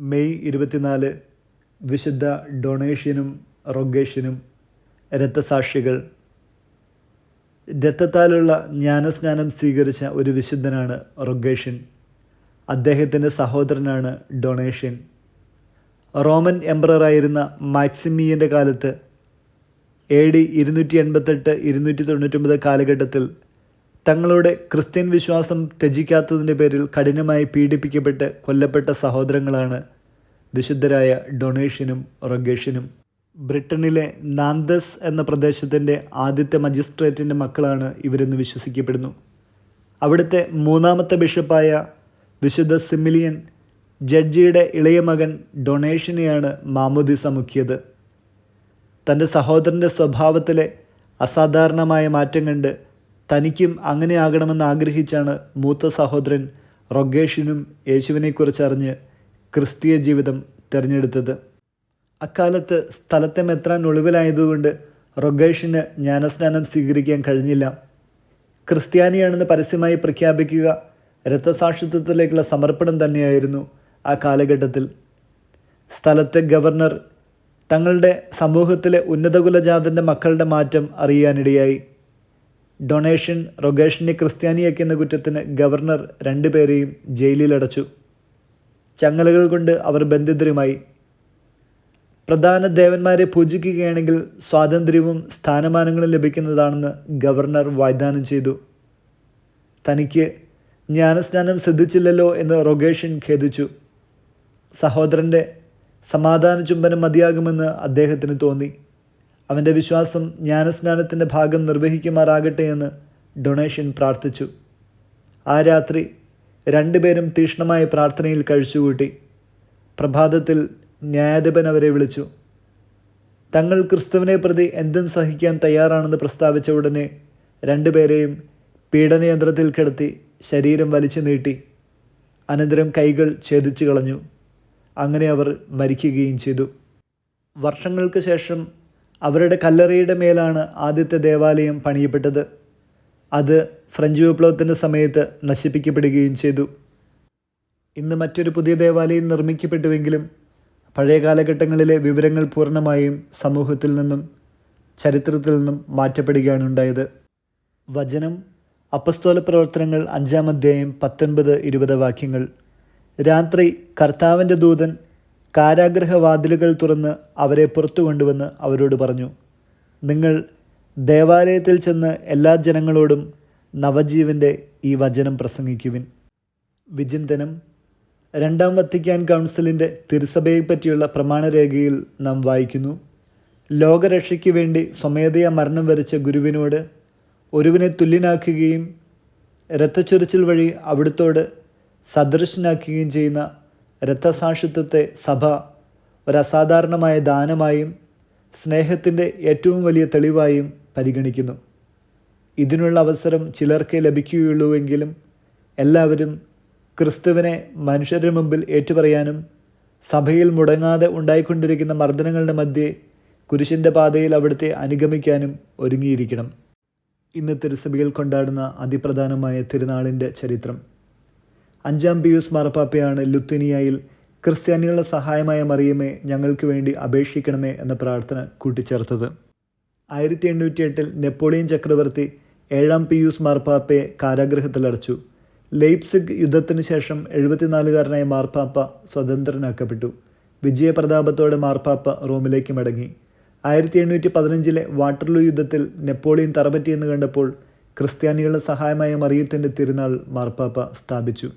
May ഇരുപത്തിനാല് വിശുദ്ധ ഡൊണേഷ്യനും റൊഗേഷ്യനും രക്തസാക്ഷികൾ. രക്തത്താലുള്ള ജ്ഞാനസ്നാനം സ്വീകരിച്ച ഒരു വിശുദ്ധനാണ് റൊഗേഷ്യൻ അദ്ദേഹത്തിന്റെ സഹോദരനാണ് ഡൊണേഷ്യൻ റോമൻ എംപററായിരുന്ന മാക്സിമിയന്റെ കാലത്ത് എ ഡി ഇരുന്നൂറ്റി എൺപത്തെട്ട് ഇരുന്നൂറ്റി തൊണ്ണൂറ്റൊമ്പത് കാലഘട്ടത്തിൽ തങ്ങളുടെ ക്രിസ്ത്യൻ വിശ്വാസം ത്യജിക്കാത്തതിന്റെ പേരിൽ കഠിനമായി പീഡിപ്പിക്കപ്പെട്ട് കൊല്ലപ്പെട്ട സഹോദരങ്ങളാണ് വിശുദ്ധരായ ഡൊണേഷ്യനും റൊഗേഷ്യനും. ബ്രിട്ടനിലെ നാന്തസ് എന്ന പ്രദേശത്തിന്റെ ആദ്യത്തെ മജിസ്ട്രേറ്റിന്റെ മക്കളാണ് ഇവരെന്ന് വിശ്വസിക്കപ്പെടുന്നു. അവിടുത്തെ മൂന്നാമത്തെ ബിഷപ്പായ വിശുദ്ധ സിമിലിയൻ ജഡ്ജിയുടെ ഇളയ മകൻ ഡൊണേഷനെയാണ് മാമോദിസ മുക്കിയത്. തന്റെ സഹോദരന്റെ സ്വഭാവത്തിലെ അസാധാരണമായ മാറ്റം കണ്ട് തനിക്കും അങ്ങനെ ആകണമെന്ന് ആഗ്രഹിച്ചാണ് മൂത്ത സഹോദരൻ റൊഗേഷിനും യേശുവിനെക്കുറിച്ച് അറിഞ്ഞ് ക്രിസ്തീയ ജീവിതം തിരഞ്ഞെടുത്തത്. അക്കാലത്ത് സ്ഥലത്തെ മെത്രാൻ ഒളിവിലായതുകൊണ്ട് റൊഗേഷിന് ജ്ഞാനസ്നാനം സ്വീകരിക്കാൻ കഴിഞ്ഞില്ല. ക്രിസ്ത്യാനിയാണെന്ന് പരസ്യമായി പ്രഖ്യാപിക്കുക രക്തസാക്ഷിത്വത്തിലേക്കുള്ള സമർപ്പണം തന്നെയായിരുന്നു ആ കാലഘട്ടത്തിൽ. സ്ഥലത്തെ ഗവർണർ തങ്ങളുടെ സമൂഹത്തിലെ ഉന്നതകുലജാതന്റെ മക്കളുടെ മാറ്റം അറിയാനിടയായി. ഡൊണേഷൻ റൊഗേഷനെ ക്രിസ്ത്യാനിയാക്കിയെന്ന കുറ്റത്തിന് ഗവർണർ രണ്ടുപേരെയും ജയിലിലടച്ചു. ചങ്ങലകൾ കൊണ്ട് അവർ ബന്ധിതരുമായി. പ്രധാന ദേവന്മാരെ പൂജിക്കുകയാണെങ്കിൽ സ്വാതന്ത്ര്യവും സ്ഥാനമാനങ്ങളും ലഭിക്കുന്നതാണെന്ന് ഗവർണർ വാഗ്ദാനം ചെയ്തു. തനിക്ക് ജ്ഞാനസ്നാനം സിദ്ധിച്ചില്ലല്ലോ എന്ന് റൊഗേഷൻ ഖേദിച്ചു. സഹോദരന്റെ സമാധാന ചുംബനം മതിയാകുമെന്ന് അദ്ദേഹത്തിന് തോന്നി. അവന്റെ വിശ്വാസം ജ്ഞാനസ്നാനത്തിന്റെ ഭാഗം നിർവഹിക്കുമാറാകട്ടെ എന്ന് ഡൊണേഷൻ പ്രാർത്ഥിച്ചു. ആ രാത്രി രണ്ടുപേരും തീക്ഷ്ണമായ പ്രാർത്ഥനയിൽ കഴിച്ചുകൂട്ടി. പ്രഭാതത്തിൽ ന്യായാധിപൻ അവരെ വിളിച്ചു. തങ്ങൾ ക്രിസ്തുവിനെ പ്രതി എന്തും സഹിക്കാൻ തയ്യാറാണെന്ന് പ്രസ്താവിച്ച ഉടനെ രണ്ടുപേരെയും പീഡനയന്ത്രത്തിൽ കിടത്തി ശരീരം വലിച്ചു നീട്ടി. അനന്തരം കൈകൾ ഛേദിച്ചു കളഞ്ഞു. അങ്ങനെ അവർ മരിക്കുകയും ചെയ്തു. വർഷങ്ങൾക്ക് ശേഷം അവരുടെ കല്ലറയുടെ മേലാണ് ആദ്യത്തെ ദേവാലയം പണിയപ്പെട്ടത്. അത് ഫ്രഞ്ച് വിപ്ലവത്തിന്റെ സമയത്ത് നശിപ്പിക്കപ്പെടുകയും ചെയ്തു. ഇന്ന് മറ്റൊരു പുതിയ ദേവാലയം നിർമ്മിക്കപ്പെട്ടുവെങ്കിലും പഴയ കാലഘട്ടങ്ങളിലെ വിവരങ്ങൾ പൂർണമായും സമൂഹത്തിൽ നിന്നും ചരിത്രത്തിൽ നിന്നും മാറ്റപ്പെടുകയാണ് ഉണ്ടായത്. വചനം അപ്പസ്തോല പ്രവർത്തനങ്ങൾ അഞ്ചാം അധ്യായം പത്തൊൻപത് ഇരുപത് വാക്യങ്ങൾ. രാത്രി കർത്താവിന്റെ ദൂതൻ കാരാഗ്രഹവാതിലുകൾ തുറന്ന് അവരെ പുറത്തു കൊണ്ടുവന്ന് അവരോട് പറഞ്ഞു നിങ്ങൾ ദേവാലയത്തിൽ ചെന്ന് എല്ലാ ജനങ്ങളോടും നവജീവന്റെ ഈ വചനം പ്രസംഗിക്കുവിൻ. വിചിന്തനം രണ്ടാം വത്തിക്കാൻ കൗൺസിലിന്റെ തിരുസഭയെ പറ്റിയുള്ള പ്രമാണരേഖയിൽ നാം വായിക്കുന്നു. ലോകരക്ഷയ്ക്ക് വേണ്ടി സ്വമേധയാ മരണം വരിച്ച ഗുരുവിനോട് ഒരുവിനെ തുല്യനാക്കുകയും രക്തച്ചൊരിച്ചിൽ വഴി അവിടുത്തോട് സദൃശനാക്കുകയും ചെയ്യുന്ന രക്തസാക്ഷിത്വത്തെ സഭ ഒരസാധാരണമായ ദാനമായും സ്നേഹത്തിന്റെ ഏറ്റവും വലിയ തെളിവായും പരിഗണിക്കുന്നു. ഇതിനുള്ള അവസരം ചിലർക്കേ ലഭിക്കുകയുള്ളൂവെങ്കിലും എല്ലാവരും ക്രിസ്തുവിനെ മനുഷ്യരുടെ മുമ്പിൽ ഏറ്റുപറയാനും സഭയിൽ മുടങ്ങാതെ ഉണ്ടായിക്കൊണ്ടിരിക്കുന്ന മർദ്ദനങ്ങളുടെ മധ്യേ കുരിശിന്റെ പാതയിൽ അവിടുത്തെ അനുഗമിക്കാനും ഒരുങ്ങിയിരിക്കണം. ഇന്ന് തിരുസഭയിൽ കൊണ്ടാടുന്ന അതിപ്രധാനമായ തിരുനാളിന്റെ ചരിത്രം. അഞ്ചാം പിയൂസ് മാർപ്പാപ്പയാണ് ലുത്തിനിയയിൽ ക്രിസ്ത്യാനികളുടെ സഹായമായ മറിയമേ ഞങ്ങൾക്ക് വേണ്ടി അപേക്ഷിക്കണമേ എന്ന പ്രാർത്ഥന കൂട്ടിച്ചേർത്തത്. ആയിരത്തി എണ്ണൂറ്റി എട്ടിൽ നെപ്പോളിയൻ ചക്രവർത്തി ഏഴാം പിയൂസ് മാർപ്പാപ്പയെ കാരാഗ്രഹത്തിലടച്ചു ലെയ്പ്സിഗ് യുദ്ധത്തിന് ശേഷം എഴുപത്തിനാലുകാരനായ മാർപ്പാപ്പ സ്വതന്ത്രനാക്കപ്പെട്ടു. വിജയപ്രതാപത്തോടെ മാർപ്പാപ്പ റോമിലേക്ക് മടങ്ങി. ആയിരത്തി എണ്ണൂറ്റി പതിനഞ്ചിലെ വാട്ടർലൂ യുദ്ധത്തിൽ നെപ്പോളിയൻ തറപറ്റിയെന്ന് കണ്ടപ്പോൾ ക്രിസ്ത്യാനികളുടെ സഹായമായ മറിയത്തിന്റെ തിരുനാൾ മാർപ്പാപ്പ സ്ഥാപിച്ചു.